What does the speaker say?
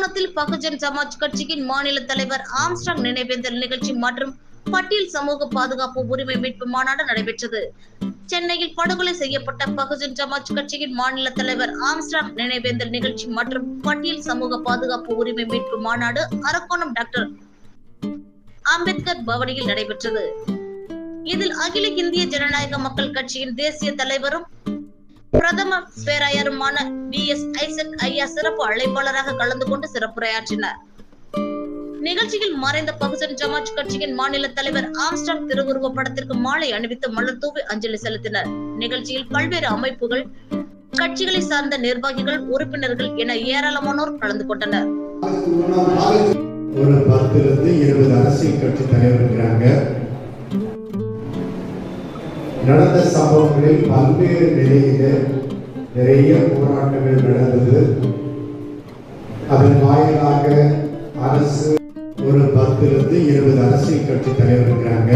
நிகழ்ச்சியில் பகுஜன் சமாஜ் கட்சியின் மாநில தலைவர் ஆம்ஸ்டாங் நினைவேந்தல் நிகழ்ச்சி மற்றும் பட்டியல் சமூக பாதுகாப்பு உரிமை மீட்பு மாநாடு நடைபெற்றது. சென்னையில் படுகொலை செய்யப்பட்ட பகுஜன் சமாஜ் கட்சியின் மாநில தலைவர் ஆம்ஸ்டாங் நினைவேந்தல் நிகழ்ச்சி மற்றும் பட்டியல் சமூக பாதுகாப்பு உரிமை மீட்பு மாநாடு அரக்கோணம் டாக்டர் அம்பேத்கர் பவனியில் நடைபெற்றது. இதில் அகில இந்திய ஜனநாயக மக்கள் கட்சியின் தேசிய தலைவரும் பிரதம பேராயருமான வி. எஸ். ஐசக் ஐயா சிறப்பு அழைப்பாளராக கலந்து கொண்டு சிறப்புரையாற்றினார். நிகழ்ச்சியில் மறைந்த பகுஜன் ஜமாஜ் கட்சியின் மாநில தலைவர் ஆம்ஸ்டாங் திருவுருவ படத்திற்கு மாலை அணிவித்து மலர் தூவி அஞ்சலி செலுத்தினர். நிகழ்ச்சியில் பல்வேறு அமைப்புகள் கட்சிகளை சார்ந்த நிர்வாகிகள் உறுப்பினர்கள் என ஏராளமானோர் கலந்து கொண்டனர். ஒரு பத்திலிருந்து இருபது அரசியல் கட்சி தலைவர் இருக்கிறாங்க. நடந்த சம்பவங்களில் பல்வேறு நிலையில நிறைய போராட்டங்கள் நடந்தது. அதன் வாயிலாக அரசு ஒரு பத்திலிருந்து இருபது அரசியல் கட்சி தலைவர் இருக்கிறாங்க